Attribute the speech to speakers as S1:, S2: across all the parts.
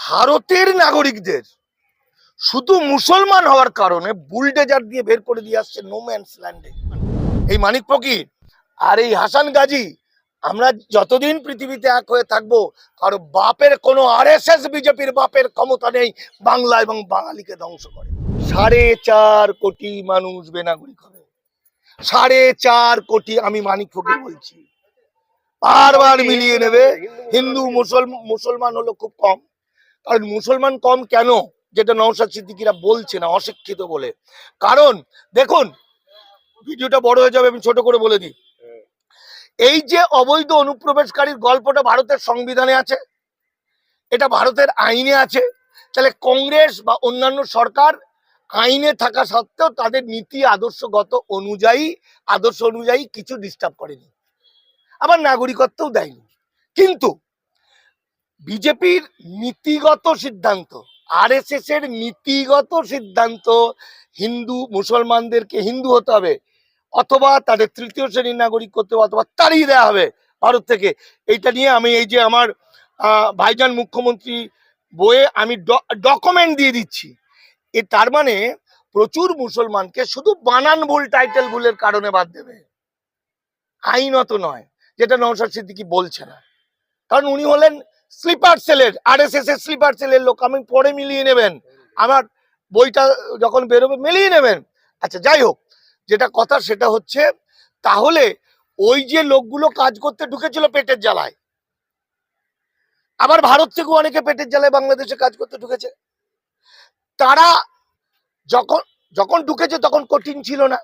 S1: ভারতের নাগরিকদের শুধু মুসলমান হওয়ার কারণে বুলডেজার দিয়ে বের করে দিয়ে আসছে নোম্যান্স ল্যান্ডে এই মানিক ফকির আর এই হাসান গাজী, আমরা যতদিন পৃথিবীতে এক হয়ে থাকব আর বাপের কোনো এস বিজেপির বাপের ক্ষমতা নেই, বাংলা এবং বাঙালিকে ধ্বংস করে। সাড়ে চার কোটি মানুষ বেনাগরিক হবে। সাড়ে চার কোটি, আমি মানিক ফকির বলছি। বারবার মিলিয়ে নেবে। হিন্দু মুসলমান হলো খুব কম। কারণ মুসলমান কম কেন? যেটা নওশাদ সিদ্দিকিরা বলছে না, অশিক্ষিত বলে। কারণ, দেখুন, ভিডিওটা বড় হয়ে যাবে, আমি ছোট করে বলে দিই। এই যে অবৈধ অনুপ্রবেশকারীর গল্পটা ভারতের সংবিধানে আছে, এটা ভারতের আইনে আছে, তাহলে কংগ্রেস বা অন্যান্য সরকার আইনে থাকা সত্ত্বেও তাদের নীতি আদর্শগত অনুযায়ী, আদর্শ অনুযায়ী কিছু ডিস্টার্ব করেনি। আবার নাগরিকত্বও দেয়নি। কিন্তু বিজেপির নীতিগত সিদ্ধান্ত আরএসএস এর নীতিগত সিদ্ধান্ত, হিন্দু, মুসলমানদেরকে হিন্দু হতে হবে, অথবা তাদের তৃতীয় শ্রেণির নাগরিক করতে হবে, অথবা তাড়িয়ে দেওয়া হবে ভারত থেকে। এইটা নিয়ে আমি এই যে আমার ভাইজান মুখ্যমন্ত্রী বইয়ে আমি ডকুমেন্ট দিয়ে দিচ্ছি। এ তার মানে প্রচুর মুসলমানকে শুধু বানান ভুল টাইটেল ভুলের কারণে বাদ দেবে। আইনত নয়, যেটা নওশাদ সিদ্দিকি বলছে না। কারণ উনি হলেন স্লিপার সেলের আর এস এস এর স্লিপার সেলের লোক আমি পরে মিলিয়ে নেবেন। আমার বইটা যখন বেরোবে মিলিয়ে নেবেন। আচ্ছা যাই হোক, যেটা কথা সেটা হচ্ছে, তাহলে ওই যে লোকগুলো কাজ করতে ঢুকেছিল পেটের জ্বালায়, আবার ভারত থেকেও অনেকে পেটের জ্বালায় বাংলাদেশে কাজ করতে ঢুকেছে, তারা যখন যখন ঢুকেছে তখন কঠিন ছিল না।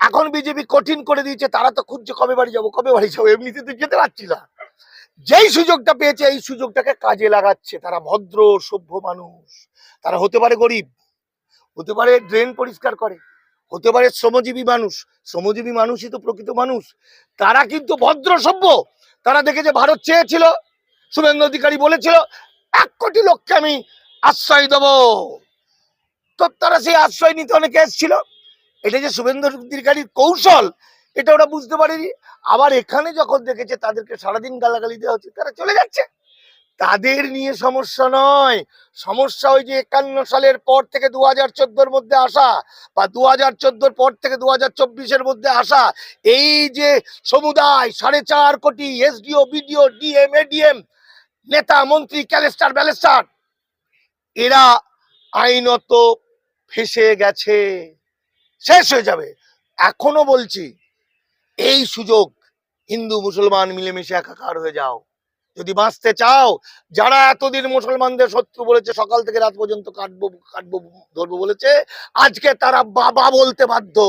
S1: এখন বিজেপি কঠিন করে দিয়েছে, তারা তো খুঁজছে কবে বাড়ি যাব, কবে বাড়ি যাব, এমনিতে তো যেতে পারছি না। যেই সুযোগটা পেয়েছে, এই সুযোগটাকে কাজে লাগাচ্ছে। তারা ভদ্র, সভ্য মানুষ। তারা হতে পারে গরিব, হতে পারে ড্রেন পরিষ্কার করে, হতে পারে শ্রমজীবী মানুষ। শ্রমজীবী মানুষই তো প্রকৃত মানুষ। তারা কিন্তু ভদ্র, সভ্য। তারা দেখেছে ভারত চেয়েছিল, শুভেন্দু অধিকারী বলেছিল, এক কোটি লোককে আমি আশ্রয় দেবো। তো তারা সেই আশ্রয় নিতে অনেকে এসেছিল। এটা যে শুভেন্দু অধিকারীর কৌশল এটা ওরা বুঝতে পারেনি। আবার এখানে যখন দেখেছে তাদেরকে সারাদিন গালাগালি দেওয়া হচ্ছে, তারা চলে যাচ্ছে। তাদের নিয়ে সমস্যা নয়। সমস্যা ওই যে একান্ন সালের পর থেকে দু হাজার চোদ্দোর মধ্যে আসা বা দু হাজার চোদ্দোর পর থেকে দু হাজার চব্বিশের মধ্যে আসা। এই যে সমুদায়, সাড়ে চার কোটি এসডিও, বিডিও, ডিএম, এডিএম, নেতা, মন্ত্রী, ক্যালেস্টার, ব্যালেস্টার, এরা আইনত ফেসে গেছে। শেষ হয়ে যাবে। এখনও বলছি এই সুযোগ হিন্দু মুসলমান মিলেমিশে একাকার হয়ে যাও। যদি বাঁচতে চাও, যারা এতদিন মুসলমানদের শত্রু বলেছে, সকাল থেকে রাত পর্যন্ত কাটবো কাটবো, ধরবো বলেছে, আজকে তারা বাবা বলতে বাধ্য।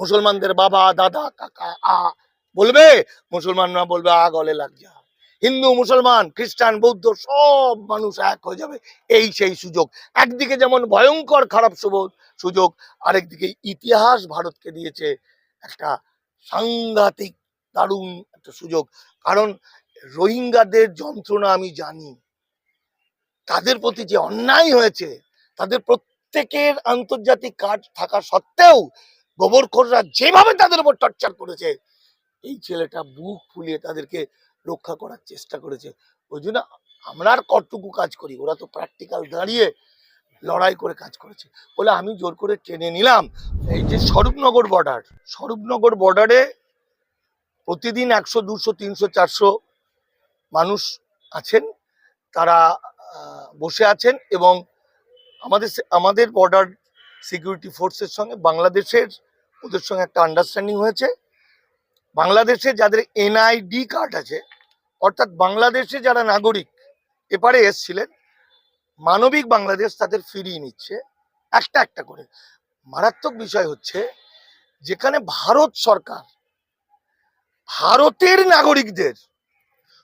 S1: মুসলমানদের বাবা, দাদা, কাকা, আ, বলবে, মুসলমানরা বলবে, আ, গলে লাগ যা। হিন্দু, মুসলমান, খ্রিস্টান, বৌদ্ধ সব মানুষ এক হয়ে যাবে। এই সেই সুযোগ। একদিকে যেমন ভয়ঙ্কর খারাপ সুযোগ, আরেকদিকে ইতিহাস ভারতকে দিয়েছে একটা সাংঘাতিক দারুণ একটা সুযোগ। কারণ রোহিঙ্গাদের যন্ত্রণা আমি জানি। তাদের প্রতি যে অন্যায় হয়েছে, তাদের প্রত্যেকের আন্তর্জাতিক কার্ড থাকা সত্ত্বেও গোবরখোররা যেভাবে তাদের উপর টর্চার করেছে, এই ছেলেটা বুক ফুলিয়ে তাদেরকে রক্ষা করার চেষ্টা করেছে। ওই জন্য আমরা আর কতটুকু কাজ করি? ওরা তো প্র্যাকটিক্যাল দাঁড়িয়ে লড়াই করে কাজ করেছে। বলে আমি জোর করে টেনে নিলাম। এই যে স্বরূপনগর বর্ডার স্বরূপনগর বর্ডারে প্রতিদিন একশো, দুশো, তিনশো, চারশো মানুষ আছেন। তারা বসে আছেন এবং আমাদের আমাদের বর্ডার সিকিউরিটি ফোর্সের সঙ্গে বাংলাদেশের ওদের সঙ্গে একটা আন্ডারস্ট্যান্ডিং হয়েছে। বাংলাদেশে যাদের এনআইডি কার্ড আছে, অর্থাৎ বাংলাদেশে যারা নাগরিক, এপারে এসছিলেন মানবিক বাংলাদেশ তাদের ফিরিয়ে নিচ্ছে, একটা একটা করে। মারাত্মক বিষয় হচ্ছে, যেখানে ভারত সরকার, ভারতের নাগরিকদের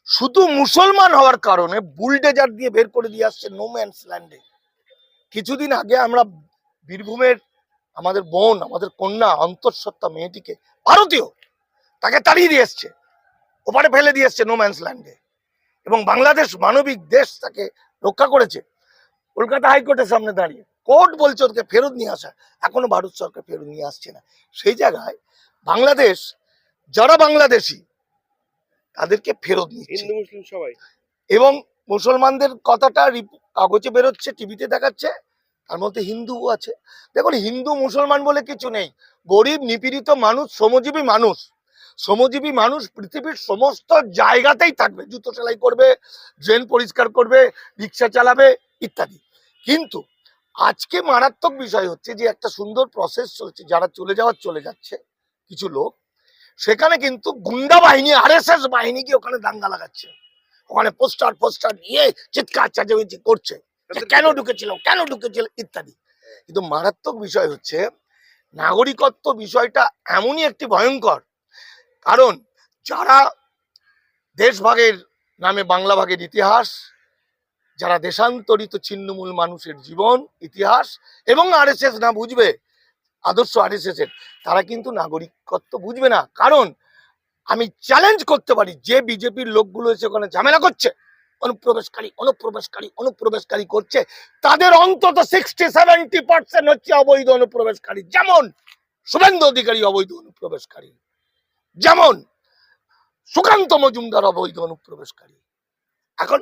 S1: শুধু মুসলমান হওয়ার কারণে বুলডেজার দিয়ে বের করে দিয়ে আসছে নোম্যান্স ল্যান্ডে কিছুদিন আগে আমরা বীরভূমের আমাদের বোন, আমাদের কন্যা, অন্তঃসত্ত্বা মেয়েটিকে, ভারতীয়, তাকে তাড়িয়ে দিয়ে এসছে। ওপারে ফেলে দিয়ে এসছে নোম্যান্স ল্যান্ডে এবং বাংলাদেশ মানবিক দেশ তাকে রক্ষা করেছে। কলকাতা হাইকোর্টের সামনে দাঁড়িয়ে। কোর্ট বলছে ওদেরকে ফেরত নিয়ে আসা। এখনও ভারত সরকার ফেরত নিয়ে আসছে না। সেই জায়গায় বাংলাদেশ যারা বাংলাদেশি তাদেরকে ফেরত নিচ্ছে।
S2: হিন্দু মুসলিম সবাই।
S1: এবং মুসলমানদের কথাটা কাগজে বেরোচ্ছে টিভিতে দেখাচ্ছে তার মধ্যে হিন্দুও আছে। দেখুন হিন্দু মুসলমান বলে কিছু নেই। গরিব নিপীড়িত মানুষ শ্রমজীবী মানুষ। শ্রমজীবী মানুষ পৃথিবীর সমস্ত জায়গাতেই থাকবে। জুতো সেলাই করবে ড্রেন পরিষ্কার করবে রিক্সা চালাবে ইত্যাদি। কিন্তু আজকে মারাত্মক বিষয় হচ্ছে যে একটা সুন্দর প্রসেস চলছে যারা চলে যাওয়ার চলে যাচ্ছে কিছু লোক সেখানে কিন্তু গুন্ডা বাহিনী আরএসএস বাহিনী কি ওখানে দাঙ্গা লাগাচ্ছে। ওখানে পোস্টার পোস্টার নিয়ে চিৎকার চাচামেচি করছে কেন ঢুকেছিল কেন ঢুকেছিল ইত্যাদি। কিন্তু মারাত্মক বিষয় হচ্ছে নাগরিকত্ব বিষয়টা এমনই একটি ভয়ঙ্কর। কারণ যারা দেশভাগের নামে বাংলা ভাগের ইতিহাস যারা দেশান্তরিত ছিন্নমূল মানুষের জীবন, ইতিহাস এবং আরএসএস না বুঝবে, আদর্শ আরএসএস এর, তারা কিন্তু নাগরিকত্ব বুঝবে না। কারণ আমি চ্যালেঞ্জ করতে পারি, যে বিজেপির লোকগুলো এসে ওখানে ঝামেলা করছে, অনুপ্রবেশকারী অনুপ্রবেশকারী অনুপ্রবেশকারী করছে, তাদের অন্তত সিক্সটি সেভেন্টি পার্সেন্ট হচ্ছে অবৈধ অনুপ্রবেশকারী। যেমন শুভেন্দু অধিকারী অবৈধ অনুপ্রবেশকারী, যেমন সুকান্ত মজুমদার অবৈধ অনুপ্রবেশকারী। এখন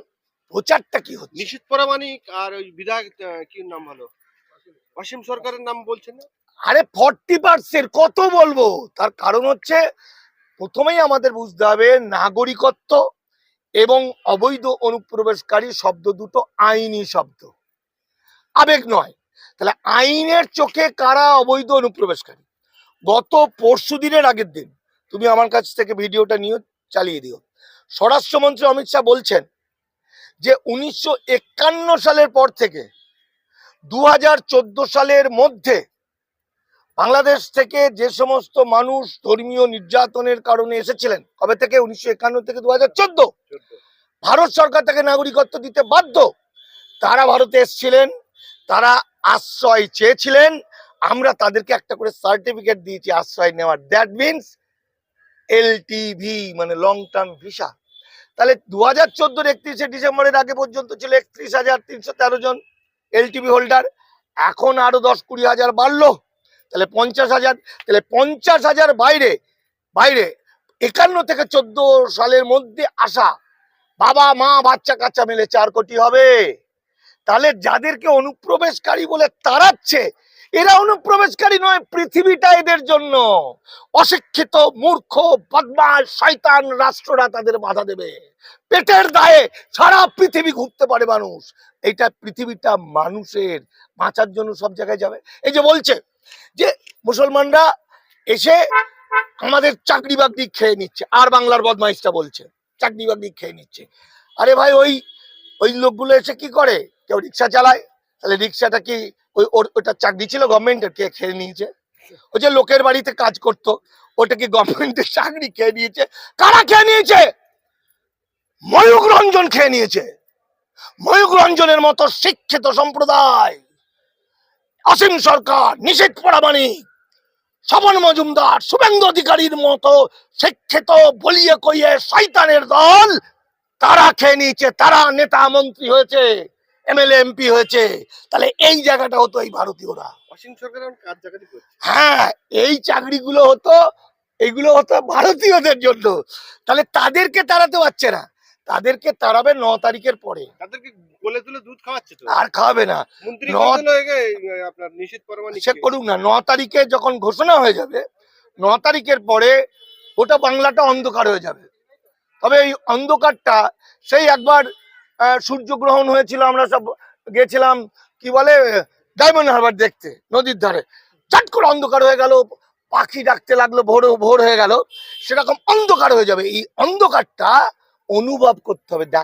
S1: প্রচারটা কি হচ্ছে?
S2: নিশীত পরামানিক আর ওই বিধায়ক কি নাম হলো? অসীম সরকারের নাম বলছেন না?
S1: আরে ফর্টি পার্সেন্ট কত বলব? তার কারণ হচ্ছে প্রথমেই আমাদের বুঝতে হবে নাগরিকত্ব এবং অবৈধ অনুপ্রবেশকারী শব্দ দুটো আইনি শব্দ। আবেগ নয়। তাহলে আইনের চোখে কারা অবৈধ অনুপ্রবেশকারী? গত পরশু দিনের আগের দিন তুমি আমার কাছ থেকে ভিডিওটা নিয়ে চালিয়ে দিও। স্বরাষ্ট্রমন্ত্রী অমিত শাহ বলছেন যে উনিশশো একান্ন সালের পর থেকে দু হাজার চোদ্দ সালের মধ্যে বাংলাদেশ থেকে যে সমস্ত মানুষ ধর্মীয় নির্যাতনের কারণে এসেছিলেন কবে থেকে? উনিশশো একান্ন থেকে দু হাজার চোদ্দ। ভারত সরকার তাকে নাগরিকত্ব দিতে বাধ্য। তারা ভারতে এসেছিলেন তারা আশ্রয় চেয়েছিলেন আমরা তাদেরকে একটা করে সার্টিফিকেট দিয়েছি আশ্রয় নেওয়ার। দ্যাট মিনস এলটিভি মানে লং টার্ম ভিসা তাহলে দু হাজার চোদ্দোর একত্রিশে ডিসেম্বরের আগে পর্যন্ত ছিল একত্রিশ হাজার তিনশো তেরো জন এলটিভি হোল্ডার এখন আরও দশ কুড়ি হাজার বাড়লো। তাহলে পঞ্চাশ হাজার, তাহলে পঞ্চাশ হাজার বাইরে বাইরে। একান্ন থেকে চোদ্দ সালের মধ্যে আসা বাবা, মা, বাচ্চা, কাচ্চা মিলে চার কোটি হবে। তাহলে যাদেরকে অনুপ্রবেশকারী বলে তাড়াচ্ছে, এরা অনুপ্রবেশকারী নয়, পৃথিবীটা এদের জন্য। অশিক্ষিত, মূর্খ বদমাস শয়তান, রাষ্ট্ররা তাদের বাধা দেবে। পেটের দায়ে সারা পৃথিবী ঘুরতে পারে মানুষ। এটা পৃথিবীটা মানুষের, বাঁচার জন্য সব জায়গায় যাবে। এই যে বলছে যে মুসলমানরা এসে আমাদের চাকরি বাকরি খেয়ে নিচ্ছে। আর বাংলার বদমাইশটা বলছে চাকরি বাকরি খেয়ে নিচ্ছে। আরে ভাই, ওই ওই লোকগুলো এসে কি করে? কেউ রিক্সা চালায়? তাহলে রিক্সাটা কি ওই ওর- ওটা চাকরি ছিল গভর্নমেন্টের কে খেয়ে নিয়েছে? ওই যে লোকের বাড়িতে কাজ করতো, ওটা কি গভর্নমেন্টের চাকরি খেয়ে নিয়েছে? কারা খেয়ে নিয়েছে? ময়ূক রঞ্জন খেয়ে নিয়েছে। ময়ূক রঞ্জনের মতো শিক্ষিত সম্প্রদায়। অসীম সরকার নিষেধ পরামানিক শ্রবণ মজুমদার শুভেন্দু অধিকারীর মতো শিক্ষিত বলিয়ে কইয়ে শয়তানের দল তারা খেয়ে নিয়েছে তারা নেতা মন্ত্রী হয়েছে এমএলএ এমপি হয়েছে। তাহলে এই জায়গাটা হতো এই ভারতীয়রা। হ্যাঁ এই চাকরিগুলো হতো এগুলো হতো ভারতীয়দের জন্য। তাহলে তাদেরকে তাড়াতে পারছে না। তাদেরকে তাড়াবে ন তারিখের পরে।
S2: তাদেরকে কোলে তুলে দুধ খাওয়াচ্ছে
S1: আর খাওয়াবে না। সে করুক না ন তারিখে যখন ঘোষণা হয়ে যাবে ন তারিখের পরে ওটা বাংলাটা অন্ধকার হয়ে যাবে। তবে এই অন্ধকারটা সেই একবার সূর্যগ্রহণ হয়েছিল আমরা সব গেছিলাম কি বলে ডায়মন্ড হারবার দেখতে নদীর ধারে। চট করে অন্ধকার হয়ে গেল পাখি ডাকতে লাগল ভোর ভোর হয়ে গেল সেরকম অন্ধকার হয়ে যাবে। এই অন্ধকারটা অনুভব করতে হবে।